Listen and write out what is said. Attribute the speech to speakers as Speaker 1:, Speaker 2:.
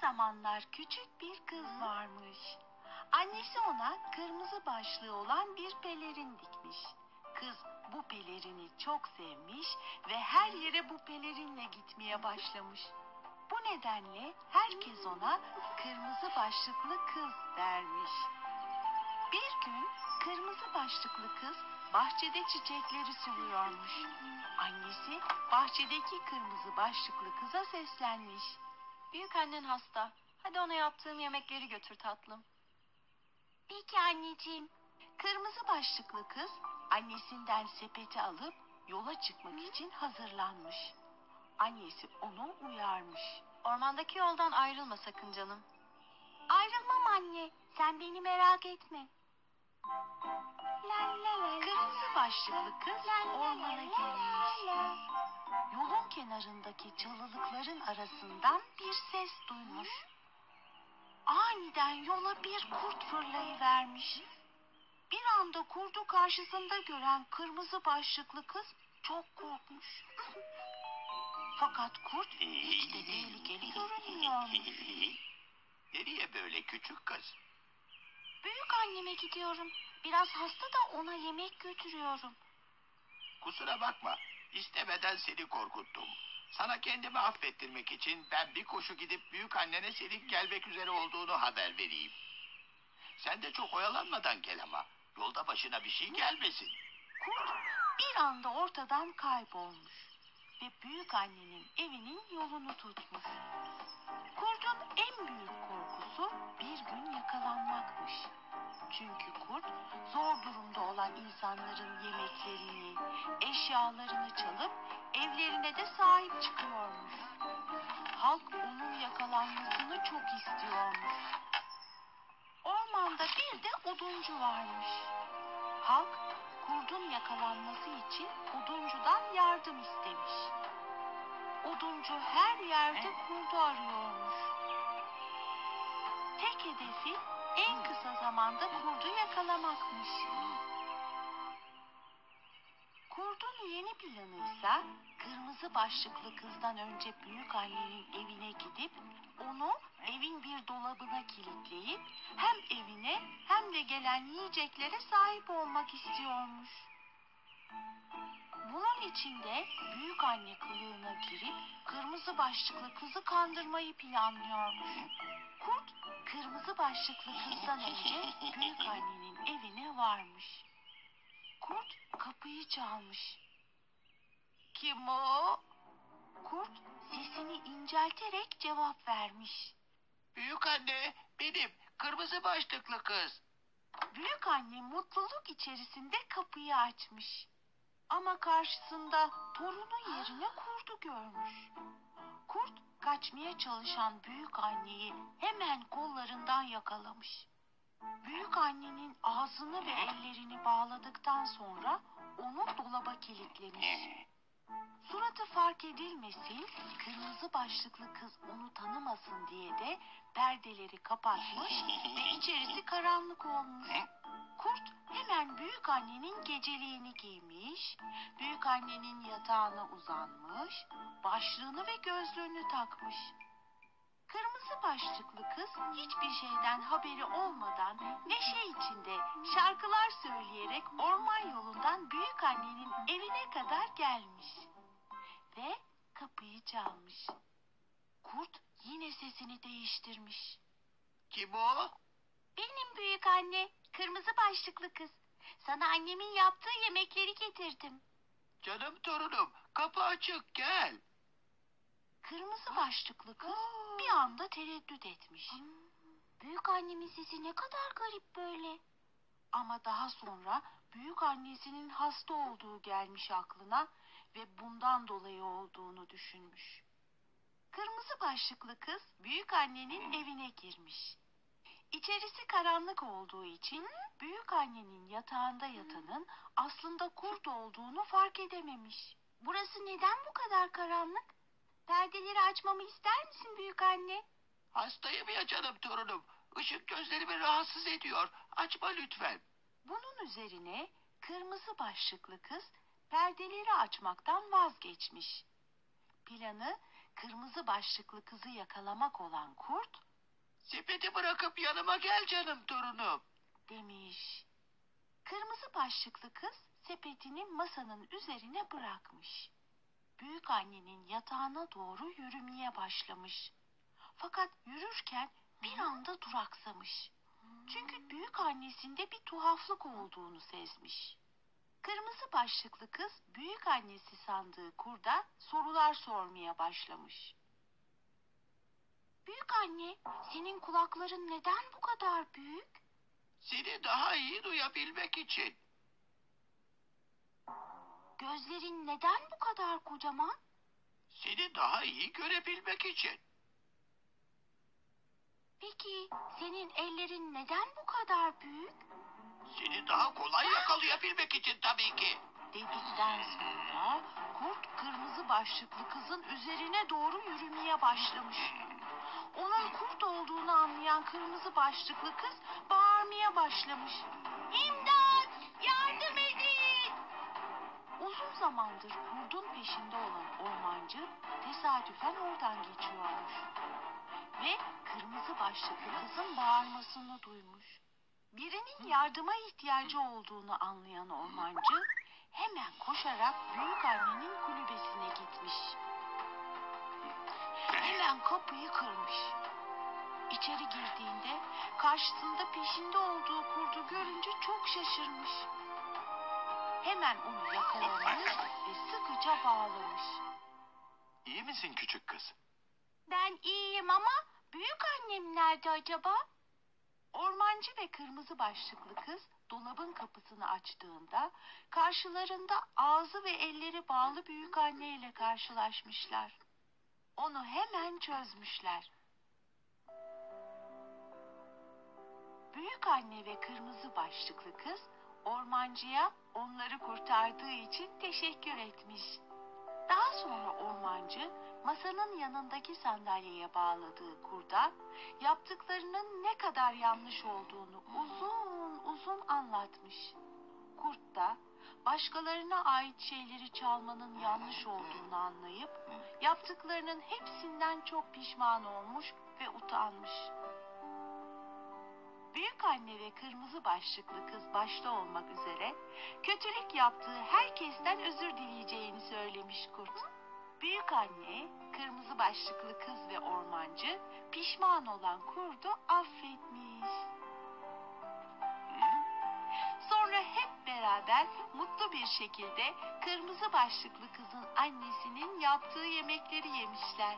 Speaker 1: zamanlar küçük bir kız varmış. Annesi ona kırmızı başlığı olan bir pelerin dikmiş. Kız bu pelerini çok sevmiş ve her yere bu pelerinle gitmeye başlamış. Bu nedenle herkes ona kırmızı başlıklı kız dermiş. Bir gün kırmızı başlıklı kız bahçede çiçekleri suluyormuş. Annesi bahçedeki kırmızı başlıklı kıza seslenmiş.
Speaker 2: Büyük annen hasta. Hadi ona yaptığım yemekleri götür tatlım.
Speaker 1: Peki anneciğim. Kırmızı başlıklı kız annesinden sepeti alıp yola çıkmak için hazırlanmış. Annesi onu uyarmış.
Speaker 2: Ormandaki yoldan ayrılma sakın canım.
Speaker 1: Ayrılmam anne. Sen beni merak etme. Kırmızı başlıklı kız ormana girmiş. Yolun kenarındaki çalılıkların arasından bir ses duymuş. Aniden yola bir kurt fırlayıvermiş. Bir anda kurdu karşısında gören kırmızı başlıklı kız çok korkmuş. Fakat kurt hiç de tehlikeli görünmüyormuş.
Speaker 3: Nereye böyle küçük kız?
Speaker 1: Büyük anneme gidiyorum. Biraz hasta da ona yemek götürüyorum.
Speaker 3: Kusura bakma. İstemeden seni korkuttum. Sana kendimi affettirmek için ben bir koşu gidip büyük annene senin gelmek üzere olduğunu haber vereyim. Sen de çok oyalanmadan gel ama. Yolda başına bir şey gelmesin.
Speaker 1: Kurt bir anda ortadan kaybolmuş ve büyük annenin evinin yolunu tutmuş. Kurtun en büyük korkusu bir gün yakalanmakmış. Çünkü kurt zor durumda olan insanların yemeklerini, eşyalarını çalıp evlerine de sahip çıkıyormuş. Halk onun yakalanmasını çok istiyormuş. Ormanda bir de oduncu varmış. Halk kurdun yakalanması için oduncudan yardım istemiş. Oduncu her yerde kurdu arıyormuş. Tek hedefi en kısa zamanda kurdu yakalamakmış. Yeni planı ise kırmızı başlıklı kızdan önce büyük annenin evine gidip onu evin bir dolabına kilitleyip hem evine hem de gelen yiyeceklere sahip olmak istiyormuş. Bunun için de büyük anne kılığına girip kırmızı başlıklı kızı kandırmayı planlıyormuş. Kurt kırmızı başlıklı kızdan önce büyük annenin evine varmış. Kurt kapıyı çalmış. Kim o? Kurt sesini incelterek cevap vermiş.
Speaker 3: Büyük anne benim kırmızı başlıklı kız.
Speaker 1: Büyük anne mutluluk içerisinde kapıyı açmış. Ama karşısında torunu yerine kurdu görmüş. Kurt kaçmaya çalışan büyük anneyi hemen kollarından yakalamış. Büyük annenin ağzını ve ellerini bağladıktan sonra onu dolaba kilitlemiş. Suratı fark edilmesin, kırmızı başlıklı kız onu tanımasın diye de perdeleri kapatmış ve içerisi karanlık olmuş. Kurt hemen büyük annenin geceliğini giymiş, büyük annenin yatağına uzanmış, başlığını ve gözlüğünü takmış. Kırmızı başlıklı kız hiçbir şeyden haberi olmadan neşe içinde şarkılar söyleyerek orman yolundan büyük annenin evine kadar gelmiş. Ve kapıyı çalmış. Kurt yine sesini değiştirmiş.
Speaker 3: Kim o?
Speaker 1: Benim büyük anne, kırmızı başlıklı kız. Sana annemin yaptığı yemekleri getirdim.
Speaker 3: Canım torunum kapı açık gel.
Speaker 1: Kırmızı başlıklı kız bir anda tereddüt etmiş. Büyük annemin sesi ne kadar garip böyle. Ama daha sonra büyük annesinin hasta olduğu gelmiş aklına ve bundan dolayı olduğunu düşünmüş. Kırmızı başlıklı kız büyük annenin evine girmiş. İçerisi karanlık olduğu için büyük annenin yatağında yatanın aslında kurt olduğunu fark edememiş. Burası neden bu kadar karanlık? Perdeleri açmamı ister misin büyük anne?
Speaker 3: Hastayım ya canım torunum. Işık gözlerimi rahatsız ediyor. Açma lütfen.
Speaker 1: Bunun üzerine kırmızı başlıklı kız perdeleri açmaktan vazgeçmiş. Planı kırmızı başlıklı kızı yakalamak olan kurt
Speaker 3: Sepeti bırakıp yanıma gel canım torunum.
Speaker 1: demiş. Kırmızı başlıklı kız sepetini masanın üzerine bırakmış. Büyük annenin yatağına doğru yürümeye başlamış. Fakat yürürken bir anda duraksamış. Çünkü büyük annesinde bir tuhaflık olduğunu sezmiş. Kırmızı başlıklı kız büyük annesi sandığı kurda sorular sormaya başlamış. Büyük anne, senin kulakların neden bu kadar büyük?
Speaker 3: Seni daha iyi duyabilmek için.
Speaker 1: Gözlerin neden bu kadar kocaman?
Speaker 3: Seni daha iyi görebilmek için.
Speaker 1: Peki senin ellerin neden bu kadar büyük?
Speaker 3: Seni daha kolay yakalayabilmek için tabii ki.
Speaker 1: Dedikten sonra kurt kırmızı başlıklı kızın üzerine doğru yürümeye başlamış. Onun kurt olduğunu anlayan kırmızı başlıklı kız bağırmaya başlamış. İmdat! Zamandır kurdun peşinde olan ormancı tesadüfen oradan geçiyormuş. Ve kırmızı başlıklı kızın bağırmasını duymuş. Birinin yardıma ihtiyacı olduğunu anlayan ormancı hemen koşarak büyük annenin kulübesine gitmiş. Hemen kapıyı kırmış. İçeri girdiğinde karşısında peşinde olduğu kurdu görünce çok şaşırmış. Hemen onu yakalamış ve sıkıca bağlamış.
Speaker 3: İyi misin küçük kız?
Speaker 1: Ben iyiyim ama büyük annem nerede acaba? Ormancı ve kırmızı başlıklı kız dolabın kapısını açtığında karşılarında ağzı ve elleri bağlı büyük anne ile karşılaşmışlar. Onu hemen çözmüşler. Büyük anne ve kırmızı başlıklı kız ormancıya onları kurtardığı için teşekkür etmiş. Daha sonra ormancı masanın yanındaki sandalyeye bağladığı kurda yaptıklarının ne kadar yanlış olduğunu uzun uzun anlatmış. Kurt da başkalarına ait şeyleri çalmanın yanlış olduğunu anlayıp yaptıklarının hepsinden çok pişman olmuş ve utanmış. Büyük anne ve kırmızı başlıklı kız başta olmak üzere kötülük yaptığı herkesten özür dileyeceğini söylemiş kurt. Büyük anne, kırmızı başlıklı kız ve ormancı pişman olan kurdu affetmiş. Sonra hep beraber mutlu bir şekilde kırmızı başlıklı kızın annesinin yaptığı yemekleri yemişler.